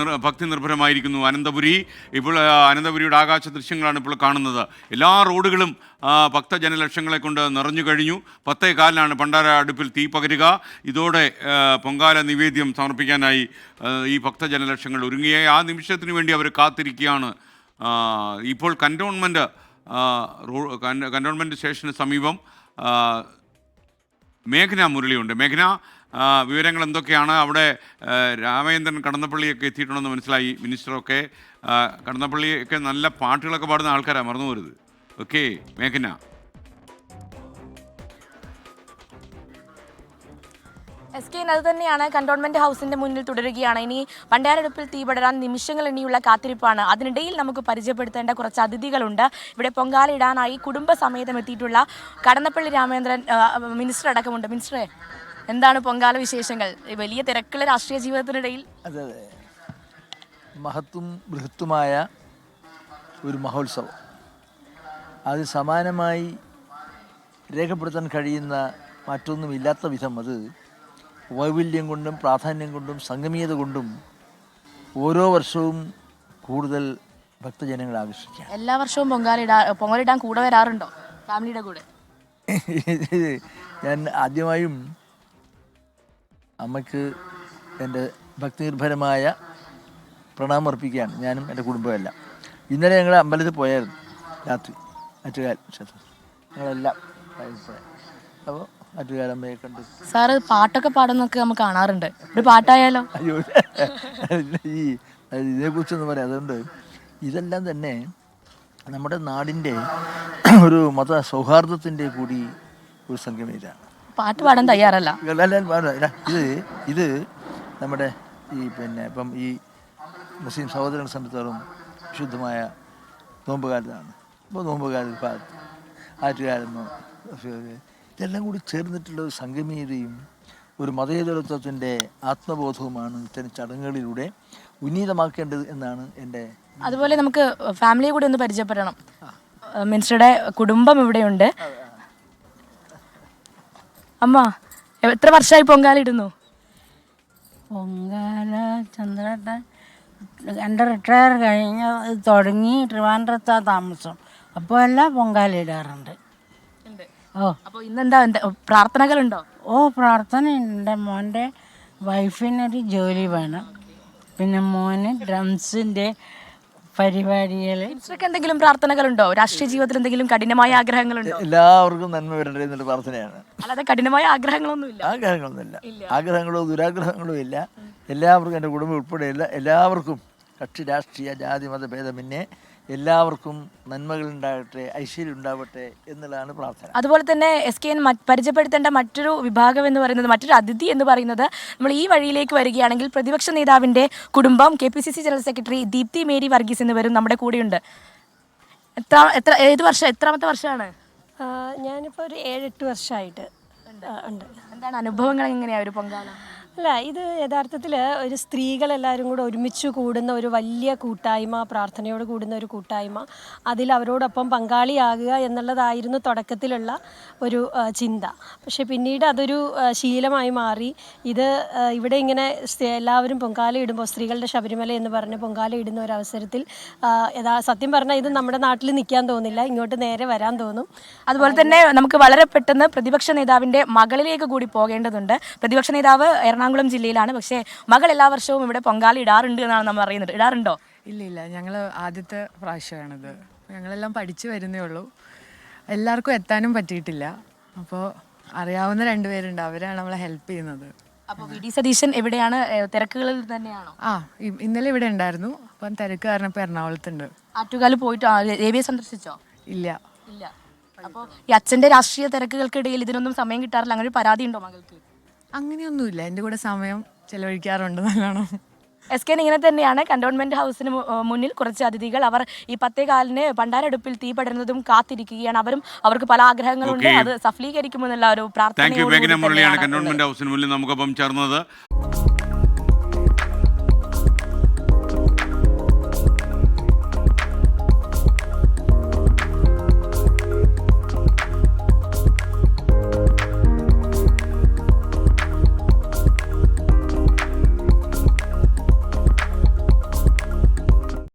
ഭക്തി നിർഭരമായിരിക്കുന്നു. അനന്തപുരി ഇപ്പോൾ അനന്തപുരിയുടെ ആകാശ ദൃശ്യങ്ങളാണ് ഇപ്പോൾ കാണുന്നത്. എല്ലാ റോഡുകളും ഭക്തജനലക്ഷങ്ങളെ കൊണ്ട് നിറഞ്ഞു കഴിഞ്ഞു. പത്തേ കാലിനാണ് പണ്ടാര അടുപ്പിൽ തീ പകരുക. ഇതോടെ പൊങ്കാല നിവേദ്യം സമർപ്പിക്കാനായി ഈ ഭക്തജനലക്ഷങ്ങൾ ഒരുങ്ങിയ ആ നിമിഷത്തിന് വേണ്ടി അവർ കാത്തിരിക്കുകയാണ്. ഇപ്പോൾ കന്റോൺമെന്റ് റോ കന്റോൺമെന്റ് സ്റ്റേഷന് സമീപം മേഘന മുരളിയുണ്ട്. മേഘന വിവരങ്ങൾ എന്തൊക്കെയാണ്? അവിടെ രാമേന്ദ്രൻ കടന്നപ്പള്ളിയൊക്കെ എത്തിയിട്ടുണ്ടെന്ന് മനസ്സിലായി മിനിസ്റ്ററൊക്കെ. കടന്നപ്പള്ളിയൊക്കെ നല്ല പാട്ടുകളൊക്കെ പാടുന്ന ആൾക്കാരാണ് മറന്നു പോരുത് ഓക്കെ മേഘന. എസ് കെ അത് തന്നെയാണ്. കണ്ടോൺമെന്റ് ഹൗസിന്റെ മുന്നിൽ തുടരുകയാണ്. ഇനി പണ്ടാരടുപ്പിൽ തീപടരാൻ നിമിഷങ്ങൾ ഇനിയുള്ള കാത്തിരിപ്പാണ്. അതിനിടയിൽ നമുക്ക് പരിചയപ്പെടുത്തേണ്ട കുറച്ച് അതിഥികളുണ്ട്. ഇവിടെ പൊങ്കാലയിടാനായി കുടുംബസമേതം എത്തിയിട്ടുള്ള കടന്നപ്പള്ളി രാമേന്ദ്രൻ മിനിസ്റ്റർ അടക്കമുണ്ട്. മിനിസ്റ്ററെ. എന്താണ് പൊങ്കാല വിശേഷങ്ങൾ? വലിയ തിരക്കുള്ള രാഷ്ട്രീയ ജീവിതത്തിനിടയിൽ? അതെ അതെ. മഹത്വം ബൃഹത്തുമായ ഒരു മഹോത്സവം. അത് സമാനമായി രേഖപ്പെടുത്താൻ കഴിയുന്ന മറ്റൊന്നുമില്ലാത്ത വിധം അത് വൈവില്യം കൊണ്ടും പ്രാധാന്യം കൊണ്ടും സംഗമീയത കൊണ്ടും ഓരോ വർഷവും കൂടുതൽ ഭക്തജനങ്ങളെ ആകർഷിക്കുക എല്ലാ വർഷവും പൊങ്കാലിടാ പൊങ്കാലിടാൻ കൂടെ വരാറുണ്ടോ? ഫാമിലിയുടെ കൂടെ? ഞാൻ ആദ്യമായും അമ്മയ്ക്ക് എന്റെ ഭക്തിനിർഭരമായ പ്രണാമം അർപ്പിക്കുകയാണ്. ഞാനും എന്റെ കുടുംബമെല്ലാം ഇന്നലെ ഞങ്ങൾ അമ്പലത്തിൽ പോയായിരുന്നു. രാത്രി. ആറ്റുകാൽ ക്ഷേത്രം. ഞങ്ങളെല്ലാം അപ്പോൾ ആറ്റുകാലമ്മയെ കണ്ടു. സാറ് പാട്ടൊക്കെ പാടുന്നൊക്കെ നമുക്ക് കാണാറുണ്ട്. ഒരു പാട്ടായാലോ? അയ്യോ ഈ ഇതിനെക്കുറിച്ചൊന്നും പറയാം. അതുകൊണ്ട് ഇതെല്ലാം തന്നെ നമ്മുടെ നാടിന്റെ ഒരു മത സൗഹാർദ്ദത്തിന്റെ കൂടി ഒരു സംഗമയിലാണ്. പാട്ട് പാടാൻ തയ്യാറല്ല. ഇത് ഇത് നമ്മുടെ ഈ പിന്നെ ഇപ്പം ഈ മുസ്ലിം സഹോദരങ്ങളെ സംബന്ധിച്ചോളം വിശുദ്ധമായ നോമ്പുകാലത്താണ്. ഇപ്പോൾ നോമ്പുകാലത്ത് ആറ്റുകാലെന്നോ ഇതെല്ലാം കൂടി ചേർന്നിട്ടുള്ള ഒരു സംഗമീയതയും ഒരു മതേതരത്വത്തിന്റെ ആത്മബോധവുമാണ് ഇത്തരം ചടങ്ങുകളിലൂടെ ഉന്നീതമാക്കേണ്ടത് എന്നാണ് എന്റെ അതുപോലെ നമുക്ക് ഫാമിലിയെ കൂടി ഒന്ന് പരിചയപ്പെടണം. മിനിസ്റ്ററുടെ കുടുംബം ഇവിടെയുണ്ട്. അമ്മ എത്ര വർഷമായി പൊങ്കാലിടുന്നു പൊങ്കാല ചന്ദ്രേട്ടൻ എന്റെ റിട്ടയർ കഴിഞ്ഞ് തുടങ്ങി ട്രിവാൻഡ്രത്താ താമസം. അപ്പോൾ എല്ലാം പൊങ്കാലിടാറുണ്ട് ഓ. അപ്പോൾ ഇന്നെന്താ പ്രാർത്ഥനകളുണ്ടോ? ഓ പ്രാർത്ഥന എന്റെ മോന്റെ വൈഫിനൊരു ജോലി വേണം. പിന്നെ മോന് ഡ്രംസിന്റെ പരിപാടികൾ മിനിസ്റ്റർക്ക് എന്തെങ്കിലും പ്രാർത്ഥനകളുണ്ടോ? രാഷ്ട്രീയ ജീവിതത്തിൽ എന്തെങ്കിലും കഠിനമായ ആഗ്രഹങ്ങളുണ്ടോ? എല്ലാവർക്കും നന്മ വരണ്ടേ എന്നുള്ള പ്രാർത്ഥനയാണ്. അല്ലാതെ കഠിനമായ ആഗ്രഹങ്ങളൊന്നുമില്ല. ആഗ്രഹങ്ങളൊന്നുമില്ല. ആഗ്രഹങ്ങളോ ദുരാഗ്രഹങ്ങളോ ഇല്ല എല്ലാവർക്കും എന്റെ കുടുംബം ഉൾപ്പെടെ എല്ലാ എല്ലാവർക്കും കക്ഷി രാഷ്ട്രീയ ജാതി മത ഭേദമന്യേ എല്ലാവർക്കും നന്മകൾ ഉണ്ടാകട്ടെ ഐശ്വര്യം ഉണ്ടാവട്ടെ എന്നുള്ളതാണ് പ്രാർത്ഥന. അതുപോലെ തന്നെ എസ് കെ എൻ പരിചയപ്പെടുത്തേണ്ട മറ്റൊരു വിഭാഗം എന്ന് പറയുന്നത് മറ്റൊരു അതിഥി എന്ന് പറയുന്നത് നമ്മൾ ഈ വഴിയിലേക്ക് വരികയാണെങ്കിൽ പ്രതിപക്ഷ നേതാവിന്റെ കുടുംബം K P C C general secretary Deepthi Mary Varghese എന്നിവരും നമ്മുടെ കൂടെയുണ്ട്. എത്ര എത്ര ഏത് വർഷം എത്രാമത്തെ വർഷമാണ്? ഞാനിപ്പോൾ ഒരു ഏഴെട്ട് വർഷമായിട്ട് ഉണ്ട്. എന്താണ് അനുഭവങ്ങൾ എങ്ങനെയാണ് ഒരു പൊങ്കാല അല്ല ഇത് യഥാർത്ഥത്തിൽ ഒരു സ്ത്രീകളെല്ലാവരും കൂടെ ഒരുമിച്ച് കൂടുന്ന ഒരു വലിയ കൂട്ടായ്മ പ്രാർത്ഥനയോട് കൂടുന്ന ഒരു കൂട്ടായ്മ അതിൽ അവരോടൊപ്പം പങ്കാളിയാകുക എന്നുള്ളതായിരുന്നു തുടക്കത്തിലുള്ള ഒരു ചിന്ത. പക്ഷേ പിന്നീട് അതൊരു ശീലമായി മാറി. ഇത് ഇവിടെ ഇങ്ങനെ എല്ലാവരും പൊങ്കാല ഇടുമ്പോൾ സ്ത്രീകളുടെ ശബരിമല എന്ന് പറഞ്ഞ് പൊങ്കാല ഇടുന്ന ഒരു അവസരത്തിൽ യഥാ സത്യം പറഞ്ഞാൽ ഇത് നമ്മുടെ നാട്ടിൽ നിൽക്കാൻ തോന്നില്ല. ഇങ്ങോട്ട് നേരെ വരാൻ തോന്നും. അതുപോലെ തന്നെ നമുക്ക് വളരെ പെട്ടെന്ന് പ്രതിപക്ഷ നേതാവിന്റെ മകളിലേക്ക് കൂടി പോകേണ്ടതുണ്ട്. പ്രതിപക്ഷ നേതാവ് എറണാകുളം ജില്ലയിലാണ്. പക്ഷേ മകൾ എല്ലാ വർഷവും ഇവിടെ പൊങ്കാല ഇടാറുണ്ട് എന്നാണ് നമ്മൾ അറിയുന്നത്. ഇടാറുണ്ടോ? ഇല്ല ഇല്ല. ഞങ്ങൾ ആദ്യത്തെ പ്രാവശ്യമാണിത്. ഞങ്ങളെല്ലാം പഠിച്ചു വരുന്നേ ഉള്ളൂ. എല്ലാവർക്കും എത്താനും പറ്റിയിട്ടില്ല. അപ്പോൾ അറിയാവുന്ന രണ്ടുപേരുണ്ട്. അവരാണ് നമ്മളെ ഹെൽപ്പ് ചെയ്യുന്നത്. അപ്പോൾ വി. ഡി. സതീശൻ എവിടെയാണ്? തിരക്കുകളിൽ തന്നെയാണോ? ആ ഇന്നലെ ഇവിടെ ഉണ്ടായിരുന്നു. അപ്പം തിരക്ക് കാരണം ഇപ്പോൾ എറണാകുളത്തുണ്ട്. ആറ്റുകാൽ പോയിട്ട് ദേവിയെ സന്ദർശിച്ചോ? ഇല്ല. ഇല്ല. അപ്പോൾ ഈ അച്ഛന്റെ രാഷ്ട്രീയ തിരക്കുകൾക്കിടയിൽ ഇതിനൊന്നും സമയം കിട്ടാറില്ല. അങ്ങനെ ഒരു പരാതി ഉണ്ടോ മകൾക്ക്? അങ്ങനെയൊന്നുമില്ല. എന്റെ കൂടെ സമയം ചെലവഴിക്കാറുണ്ട് നല്ലോണം. എസ് കെ ഇങ്ങനെ തന്നെയാണ്. കണ്ടോൺമെന്റ് ഹൗസിന് മുന്നിൽ കുറച്ച് അതിഥികൾ അവർ ഈ പത്തേകാലിന് പണ്ടാരടുപ്പിൽ തീ പടരുന്നതും കാത്തിരിക്കുകയാണ്. അവരും അവർക്ക് പല ആഗ്രഹങ്ങളുണ്ട്. അത് സഫലീകരിക്കുമെന്നുള്ള ഒരു പ്രാർത്ഥന കന്റോൺമെന്റ് ഹൗസിന് മുന്നിൽ നമുക്കൊപ്പം ചേർന്നത്.